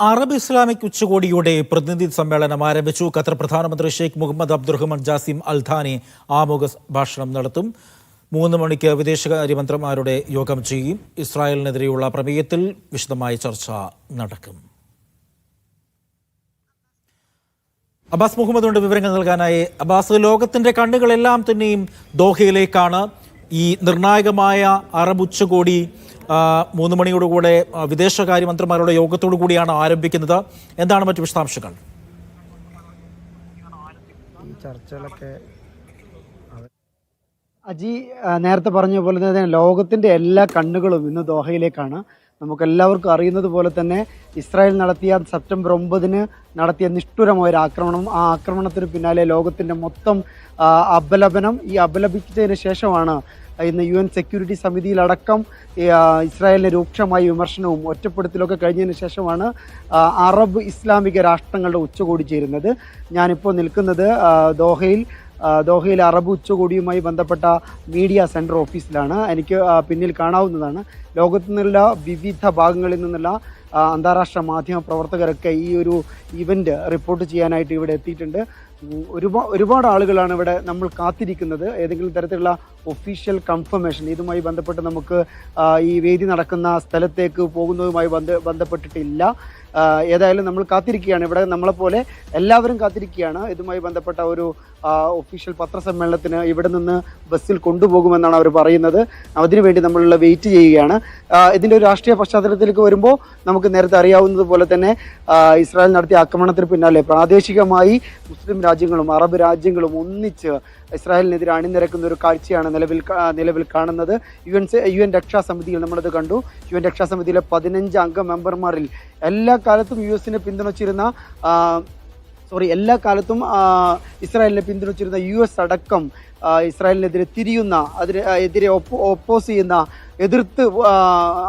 Arab Islamic ഉച്ചകോടിയുടെ പ്രതിനിധി സമ്മേളനം ആരംഭിച്ചു. ഖത്തർ പ്രധാനമന്ത്രി Sheikh Mohammed Abdulrahman Jassim Al Thani ആമുഖ ഭാഷണം നടത്തും. മൂന്ന് മണിക്ക് വിദേശകാര്യമന്ത്രിമാരുടെ യോഗം ചെയ്യും ഇസ്രായേലിനെതിരെയുള്ള പ്രമേയത്തിൽ വിശദമായ ചർച്ച നടക്കും. അബ്ബാസ് മുഹമ്മദ് വിവരങ്ങൾ നൽകാനായി. അബ്ബാസ് ലോകത്തിന്റെ കണ്ണുകളെല്ലാം തന്നെയും ദോഹയിലേക്കാണ്. ഈ നിർണായകമായ അറബ് ഉച്ചകോടി മൂന്ന് മണിയോടുകൂടെ വിദേശകാര്യമന്ത്രിമാരുടെ യോഗത്തോടു കൂടിയാണ് ആരംഭിക്കുന്നത്. എന്താണ് മറ്റു വിശദാംശങ്ങൾ? ചർച്ചകളൊക്കെ അജി നേരത്തെ പറഞ്ഞ പോലെ തന്നെ ലോകത്തിന്റെ എല്ലാ കണ്ണുകളും ഇന്ന് ദോഹയിലേക്കാണ്. നമുക്ക് എല്ലാവർക്കും അറിയുന്നത് പോലെ തന്നെ ഇസ്രായേൽ നടത്തിയ സെപ്റ്റംബർ ഒമ്പതിന് നടത്തിയ നിഷ്ഠുരമായ ഒരു ആക്രമണം ആ ആക്രമണത്തിന് പിന്നാലെ ലോകത്തിന്റെ മൊത്തം അപലപനം ഈ അപലപിച്ചതിന് ശേഷമാണ് ഇന്ന് യു എൻ സെക്യൂരിറ്റി സമിതിയിലടക്കം ഇസ്രായേലിന് രൂക്ഷമായ വിമർശനവും ഒറ്റപ്പെടുത്തലൊക്കെ കഴിഞ്ഞതിന് ശേഷമാണ് അറബ് ഇസ്ലാമിക രാഷ്ട്രങ്ങളുടെ ഉച്ചകോടി ചേരുന്നത്. ഞാനിപ്പോൾ നിൽക്കുന്നത് ആ, ദോഹയിലെ അറബ് ഉച്ചകോടിയുമായി ബന്ധപ്പെട്ട മീഡിയ സെന്റർ ഓഫീസിലാണ്. എനിക്ക് പിന്നിൽ കാണാവുന്നതാണ്. ലോകത്തു നിന്നുള്ള വിവിധ ഭാഗങ്ങളിൽ നിന്നുള്ള അന്താരാഷ്ട്ര മാധ്യമ പ്രവർത്തകരൊക്കെ ഈ ഒരു ഇവന്റ് റിപ്പോർട്ട് ചെയ്യാനായിട്ട് ഇവിടെ എത്തിയിട്ടുണ്ട്. ഒരുപാട് ഒരുപാട് ആളുകളാണ് ഇവിടെ നമ്മൾ കാത്തിരിക്കുന്നത്. ഏതെങ്കിലും തരത്തിലുള്ള ഒഫീഷ്യൽ കൺഫർമേഷൻ ഇതുമായി ബന്ധപ്പെട്ട് നമുക്ക് ഈ വേദി നടക്കുന്ന സ്ഥലത്തേക്ക് പോകുന്നതുമായി ബന്ധ ബന്ധപ്പെട്ടിട്ടില്ല. ഏതായാലും നമ്മൾ കാത്തിരിക്കുകയാണ്. ഇവിടെ നമ്മളെപ്പോലെ എല്ലാവരും കാത്തിരിക്കുകയാണ്. ഇതുമായി ബന്ധപ്പെട്ട ഒരു ഒഫീഷ്യൽ പത്രസമ്മേളനത്തിന് ഇവിടെ നിന്ന് ബസ്സിൽ കൊണ്ടുപോകുമെന്നാണ് അവർ പറയുന്നത്. അതിനുവേണ്ടി നമ്മളുള്ള വെയിറ്റ് ചെയ്യുകയാണ്. ഇതിന്റെ ഒരു രാഷ്ട്രീയ പശ്ചാത്തലത്തിലേക്ക് വരുമ്പോൾ നമുക്ക് നേരത്തെ അറിയാവുന്നത് പോലെ തന്നെ ഇസ്രായേൽ നടത്തിയ ആക്രമണത്തിന് പിന്നാലെ പ്രാദേശികമായി മുസ്ലിം രാജ്യങ്ങളും അറബ് രാജ്യങ്ങളും ഒന്നിച്ച് ഇസ്രായേലിനെതിരെ അണിനിരക്കുന്ന ഒരു കാഴ്ചയാണ് നിലവിൽ നിലവിൽ കാണുന്നത്. യു എൻ യു എൻ രക്ഷാസമിതിയിൽ നമ്മളത് കണ്ടു. യു എൻ രക്ഷാസമിതിയിലെ പതിനഞ്ച് അംഗ മെമ്പർമാരിൽ എല്ലാ കാലത്തും യു എസിനെ പിന്തുണച്ചിരുന്ന സോറി എല്ലാ കാലത്തും ഇസ്രായേലിനെ പിന്തുണച്ചിരുന്ന യു എസ് അടക്കം ഇസ്രായേലിനെതിരെ തിരിയുന്ന അതിന് എതിരെ ഒപ്പോ ഒപ്പോസ് ചെയ്യുന്ന എതിർത്ത്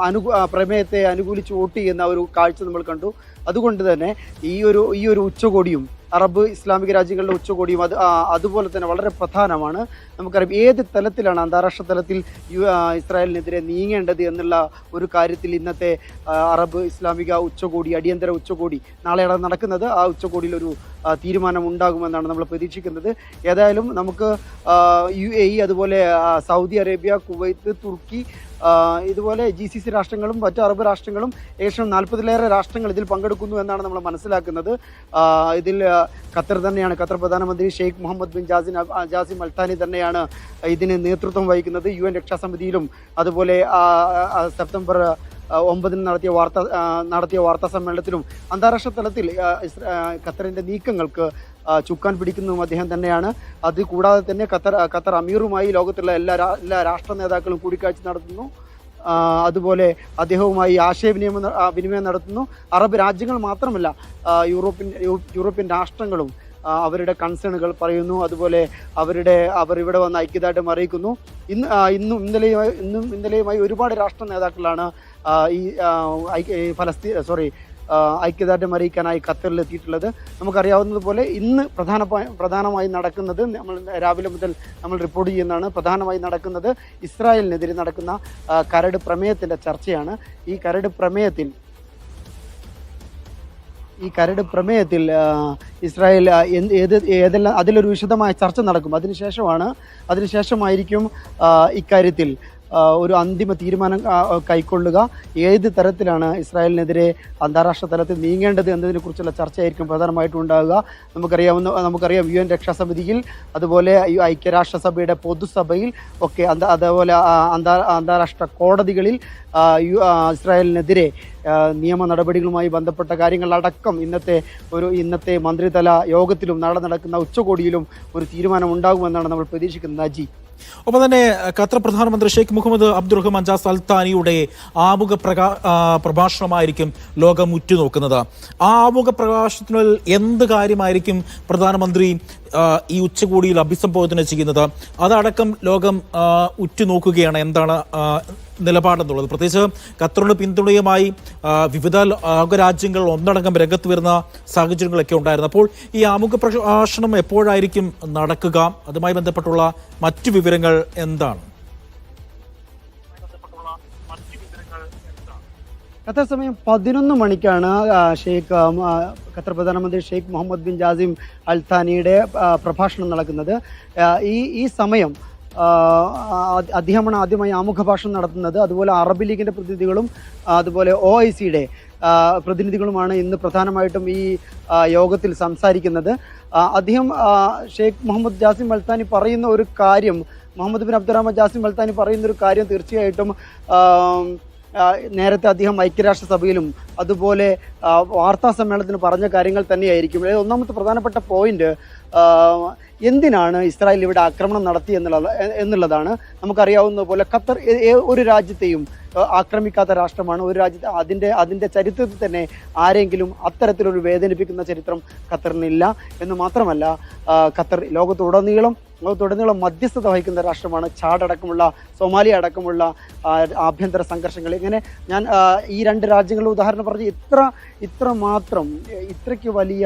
അനു പ്രമേയത്തെ അനുകൂലിച്ച് വോട്ട് ചെയ്യുന്ന ഒരു കാഴ്ച നമ്മൾ കണ്ടു. അതുകൊണ്ട് തന്നെ ഈ ഒരു ഈ ഒരു ഉച്ചകോടിയും അറബ് ഇസ്ലാമിക രാജ്യങ്ങളുടെ ഉച്ചകോടിയും അത് അതുപോലെ തന്നെ വളരെ പ്രധാനമാണ്. നമുക്കറിയാം ഏത് തലത്തിലാണ് അന്താരാഷ്ട്ര തലത്തിൽ യു ഇസ്രായേലിനെതിരെ നീങ്ങേണ്ടത് എന്നുള്ള ഒരു കാര്യത്തിൽ ഇന്നത്തെ അറബ് ഇസ്ലാമിക ഉച്ചകോടി അടിയന്തര ഉച്ചകോടി നാളെയാണ് നടക്കുന്നത്. ആ ഉച്ചകോടിയിൽ ഒരു തീരുമാനം ഉണ്ടാകുമെന്നാണ് നമ്മൾ പ്രതീക്ഷിക്കുന്നത്. ഏതായാലും നമുക്ക് യു എ അതുപോലെ സൗദി അറേബ്യ കുവൈത്ത് തുർക്കി ഇതുപോലെ ജി സി സി രാഷ്ട്രങ്ങളും മറ്റ് അറബ് രാഷ്ട്രങ്ങളും ഏകദേശം നാൽപ്പതിലേറെ രാഷ്ട്രങ്ങൾ ഇതിൽ പങ്കെടുക്കുന്നു എന്നാണ് നമ്മൾ മനസ്സിലാക്കുന്നത്. ഇതിൽ ഖത്തർ തന്നെയാണ്. ഖത്തർ പ്രധാനമന്ത്രി Sheikh Mohammed bin Jassim Jassim Al Thani തന്നെയാണ് ഇതിന് നേതൃത്വം വഹിക്കുന്നത്. യു എൻ രക്ഷാസമിതിയിലും അതുപോലെ സെപ്റ്റംബർ ഒമ്പതിന് നടത്തിയ വാർത്ത നടത്തിയ വാർത്താ സമ്മേളനത്തിലും അന്താരാഷ്ട്ര തലത്തിൽ ഖത്തറിന്റെ നീക്കങ്ങൾക്ക് ചുക്കാൻ പിടിക്കുന്നതും അദ്ദേഹം തന്നെയാണ്. അത് കൂടാതെ തന്നെ ഖത്തർ ഖത്തർ അമീറുമായി ലോകത്തുള്ള എല്ലാ എല്ലാ രാഷ്ട്ര നേതാക്കളും കൂടിക്കാഴ്ച നടത്തുന്നു. അതുപോലെ അദ്ദേഹവുമായി ആശയവിനിമയം വിനിമയം നടത്തുന്നു. അറബ് രാജ്യങ്ങൾ മാത്രമല്ല യൂറോപ്യൻ യൂറോപ്യൻ രാഷ്ട്രങ്ങളും അവരുടെ കൺസേണുകൾ പറയുന്നു. അതുപോലെ അവരുടെ അവർ ഇവിടെ വന്ന് ഐക്യദാർഢ്യം അറിയിക്കുന്നു. ഇന്ന് ഇന്നും ഇന്നലെയുമായി ഇന്നും ഇന്നലെയുമായി ഒരുപാട് രാഷ്ട്ര നേതാക്കളാണ് ഈ ഫലസ്തീൻ സോറി ഐക്യദാർഢ്യം അറിയിക്കാനായി ഖത്തറിൽ എത്തിയിട്ടുള്ളത്. നമുക്കറിയാവുന്നതുപോലെ ഇന്ന് പ്രധാന പ്രധാനമായി നടക്കുന്നത് നമ്മൾ രാവിലെ മുതൽ നമ്മൾ റിപ്പോർട്ട് ചെയ്യുന്നതാണ്. പ്രധാനമായി നടക്കുന്നത് ഇസ്രായേലിനെതിരെ നടക്കുന്ന കരട് പ്രമേയത്തിന്റെ ചർച്ചയാണ്. ഈ കരട് പ്രമേയത്തിൽ ഈ കരട് പ്രമേയത്തിൽ ഇസ്രായേൽ ഏത് ഏതെല്ലാം അതിലൊരു വിശദമായ ചർച്ച നടക്കും. അതിനുശേഷമാണ് അതിനുശേഷമായിരിക്കും ഇക്കാര്യത്തിൽ. ഒരു അന്തിമ തീരുമാനം കൈക്കൊള്ളുക. ഏത് തരത്തിലാണ് ഇസ്രായേലിനെതിരെ അന്താരാഷ്ട്ര തലത്തിൽ നീങ്ങേണ്ടത് എന്നതിനെക്കുറിച്ചുള്ള ചർച്ചയായിരിക്കും പ്രധാനമായിട്ടും ഉണ്ടാകുക. നമുക്കറിയാവുന്ന നമുക്കറിയാം യു എൻ രക്ഷാസമിതിയിൽ അതുപോലെ ഐക്യരാഷ്ട്രസഭയുടെ പൊതുസഭയിൽ ഒക്കെ അതേപോലെ അന്താ അന്താരാഷ്ട്ര കോടതികളിൽ യു- ഇസ്രായേലിനെതിരെ നിയമ നടപടികളുമായി ബന്ധപ്പെട്ട കാര്യങ്ങളടക്കം ഇന്നത്തെ ഒരു ഇന്നത്തെ മന്ത്രിതല യോഗത്തിലും നാളെ നടക്കുന്ന ഉച്ചകോടിയിലും ഒരു തീരുമാനം ഉണ്ടാകുമെന്നാണ് നമ്മൾ പ്രതീക്ഷിക്കുന്നത്. അജി ഒപ്പം തന്നെ ഖത്തർ പ്രധാനമന്ത്രി ഷെയ്ഖ് മുഹമ്മദ് അബ്ദുറഹ്മാൻ ജാ സൽത്താനിയുടെ ആമുഖ പ്രകാ പ്രഭാഷണമായിരിക്കും ലോകം ഉറ്റുനോക്കുന്നത്. ആ ആമുഖ പ്രഭാഷണത്തിൽ എന്ത് കാര്യമായിരിക്കും പ്രധാനമന്ത്രി ഈ ഉച്ചകോടിയിൽ അഭിസംബോധന ചെയ്യുന്നത്? അതടക്കം ലോകം ഉറ്റുനോക്കുകയാണ്. എന്താണ് നിലപാടെന്നുള്ളത്. പ്രത്യേകിച്ച് ഖത്തറിന് പിന്തുണയുമായി വിവിധ ലോകരാജ്യങ്ങൾ ഒന്നടങ്കം രംഗത്ത് വരുന്ന സാഹചര്യങ്ങളൊക്കെ ഉണ്ടായിരുന്നു. അപ്പോൾ ഈ ആമുഖ പ്രഭാഷണം എപ്പോഴായിരിക്കും നടക്കുക? അതുമായി ബന്ധപ്പെട്ടുള്ള മറ്റു വിവരങ്ങൾ എന്താണ്? ഖത്തർ സമയം പതിനൊന്ന് മണിക്കാണ് ഷെയ്ഖ് ഖത്തർ പ്രധാനമന്ത്രി Sheikh Mohammed bin Jassim Al പ്രഭാഷണം നടക്കുന്നത്. ഈ ഈ സമയം അദ്ദേഹമാണ് ആദ്യമായി ആമുഖ ഭാഷണം നടത്തുന്നത്. അതുപോലെ അറബ് ലീഗിന്റെ പ്രതിനിധികളും അതുപോലെ ഒ ഐ സിയുടെ പ്രതിനിധികളുമാണ് ഇന്ന് പ്രധാനമായിട്ടും ഈ യോഗത്തിൽ സംസാരിക്കുന്നത്. അദ്ദേഹം ഷെയ്ഖ് മുഹമ്മദ് ജാസിം മൽത്താനി പറയുന്ന ഒരു കാര്യം മുഹമ്മദ് ബിൻ അബ്ദുറഹ്മാൻ ജാസിം മൽത്താനി പറയുന്ന ഒരു കാര്യം തീർച്ചയായിട്ടും നേരത്തെ അദ്ദേഹം ഐക്യരാഷ്ട്രസഭയിലും അതുപോലെ വാർത്താ സമ്മേളനത്തിന് പറഞ്ഞ കാര്യങ്ങൾ തന്നെയായിരിക്കും. ഒന്നാമത്തെ പ്രധാനപ്പെട്ട പോയിന്റ് എന്തിനാണ് ഇസ്രായേൽ ഇവിടെ ആക്രമണം നടത്തി എന്നുള്ള എന്നുള്ളതാണ് നമുക്കറിയാവുന്ന പോലെ ഖത്തർ ഒരു രാജ്യത്തെയും ആക്രമിക്കാത്ത രാഷ്ട്രമാണ്. ഒരു രാജ്യത്തെ അതിന്റെ അതിന്റെ ചരിത്രത്തിൽ തന്നെ ആരെങ്കിലും അത്തരത്തിലൊരു വേദനിപ്പിക്കുന്ന ചരിത്രം ഖത്തറിനില്ല. എന്ന് മാത്രമല്ല ഖത്തർ ലോകത്തുടനീളം ലോകത്തുടനീളം മധ്യസ്ഥത വഹിക്കുന്ന രാഷ്ട്രമാണ്. ചാഡ് അടക്കമുള്ള സൊമാലിയ അടക്കമുള്ള ആഭ്യന്തര സംഘർഷങ്ങൾ. ഇങ്ങനെ ഞാൻ ഈ രണ്ട് രാജ്യങ്ങളുടെ ഉദാഹരണം പറഞ്ഞ് ഇത്ര ഇത്ര മാത്രം ഇത്രയ്ക്ക് വലിയ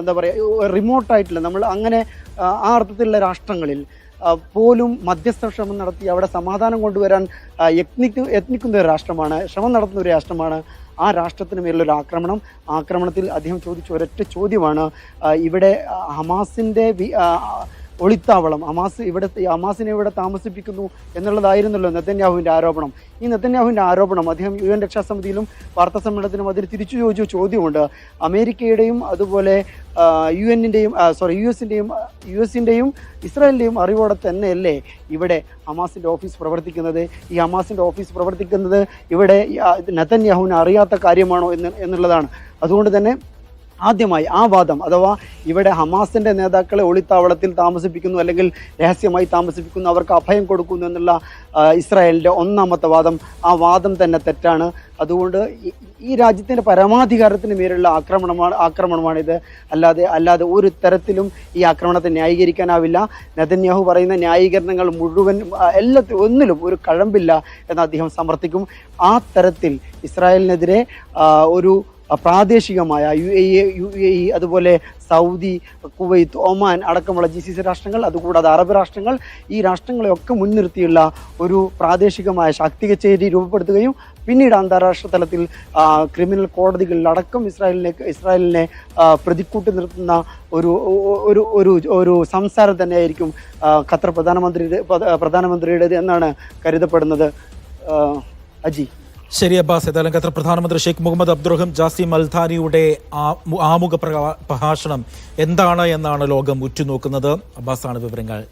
എന്താ പറയുക റിമോട്ടായിട്ടുള്ള നമ്മൾ അങ്ങനെ ആ, അർത്ഥത്തിലുള്ള രാഷ്ട്രങ്ങളിൽ പോലും മധ്യസ്ഥ ശ്രമം നടത്തി അവിടെ സമാധാനം കൊണ്ടുവരാൻ യത്നിക്കു യത്നിക്കുന്ന ഒരു രാഷ്ട്രമാണ് ശ്രമം നടത്തുന്ന ഒരു രാഷ്ട്രമാണ്. ആ രാഷ്ട്രത്തിന് മേലുള്ള ആക്രമണം. ആക്രമണത്തിൽ അദ്ദേഹം ചോദിച്ച ഒരൊറ്റ ചോദ്യമാണ് ഇവിടെ ഹമാസിന്റെ ഒളിത്താവളം. അമാസ് ഇവിടെ അമാസിനെ ഇവിടെ താമസിപ്പിക്കുന്നു എന്നുള്ളതായിരുന്നല്ലോ നെത്തന്യാഹുവിന്റെ ആരോപണം. ഈ നെത്തന്യാഹുവിന്റെ ആരോപണം അദ്ദേഹം യു എൻ രക്ഷാസമിതിയിലും വാർത്താ സമ്മേളനത്തിലും അതിന് തിരിച്ചു ചോദിച്ച ചോദ്യമുണ്ട്. അമേരിക്കയുടെയും അതുപോലെ യു എന്നിന്റെയും സോറി യു എസിന്റെയും യു എസിന്റെയും ഇസ്രായേലിന്റെയും അറിവോടെ തന്നെയല്ലേ ഇവിടെ ഹമാസിന്റെ ഓഫീസ് പ്രവർത്തിക്കുന്നത്? ഈ ഹമാസിന്റെ ഓഫീസ് പ്രവർത്തിക്കുന്നത് ഇവിടെ നെത്തന്യാഹുവിന് അറിയാത്ത കാര്യമാണോ എന്ന് എന്നുള്ളതാണ്. അതുകൊണ്ട് തന്നെ ആദ്യമായി ആ വാദം അഥവാ ഇവിടെ ഹമാസിന്റെ നേതാക്കളെ ഒളിത്താവളത്തിൽ താമസിപ്പിക്കുന്നു അല്ലെങ്കിൽ രഹസ്യമായി താമസിപ്പിക്കുന്നു അവർക്ക് അഭയം കൊടുക്കുന്നു എന്നുള്ള ഇസ്രായേലിന്റെ ഒന്നാമത്തെ വാദം ആ വാദം തന്നെ തെറ്റാണ്. അതുകൊണ്ട് ഈ- രാജ്യത്തിന്റെ പരമാധികാരത്തിന് മേലുള്ള ആക്രമണമാണ് ആക്രമണമാണിത്. അല്ലാതെ അല്ലാതെ ഒരു തരത്തിലും ഈ ആക്രമണത്തെ ന്യായീകരിക്കാനാവില്ല. നെതന്യാഹു പറയുന്ന ന്യായീകരണങ്ങൾ മുഴുവൻ എല്ലാത്തിലും ഒന്നിലും ഒരു കഴമ്പില്ല എന്ന് അദ്ദേഹം സമർത്ഥിക്കും. ആ തരത്തിൽ ഇസ്രായേലിനെതിരെ ഒരു പ്രാദേശികമായ U A U A E അതുപോലെ സൗദി കുവൈത്ത് ഒമാൻ അടക്കമുള്ള ജി സി സി രാഷ്ട്രങ്ങൾ അതുകൂടാതെ അറബ് രാഷ്ട്രങ്ങൾ ഈ രാഷ്ട്രങ്ങളെയൊക്കെ മുൻനിർത്തിയുള്ള ഒരു പ്രാദേശികമായ ശാക്തിക ചേരി രൂപപ്പെടുത്തുകയും പിന്നീട് അന്താരാഷ്ട്ര തലത്തിൽ ക്രിമിനൽ കോടതികളിലടക്കം ഇസ്രായേലിനെ ഇസ്രായേലിനെ പ്രതിക്കൂട്ടി നിർത്തുന്ന ഒരു ഒരു ഒരു ഒരു സംസാരം തന്നെയായിരിക്കും ഖത്തർ പ്രധാനമന്ത്രിയുടെ പ്രധാനമന്ത്രിയുടേത് എന്നാണ് കരുതപ്പെടുന്നത് അജി. ശരി അബ്ബാസ് ഏതായാലും ഖത്തർ പ്രധാനമന്ത്രി ഷെയ്ഖ് മുഹമ്മദ് അബ്ദുറഹിം ജാസിം അൽഥാനിയുടെ ആമുഖ പ്രഭാ- പ്രഭാഷണം എന്താണ് എന്നാണ് ലോകം ഉറ്റുനോക്കുന്നത്. അബ്ബാസാണ് വിവരങ്ങൾ.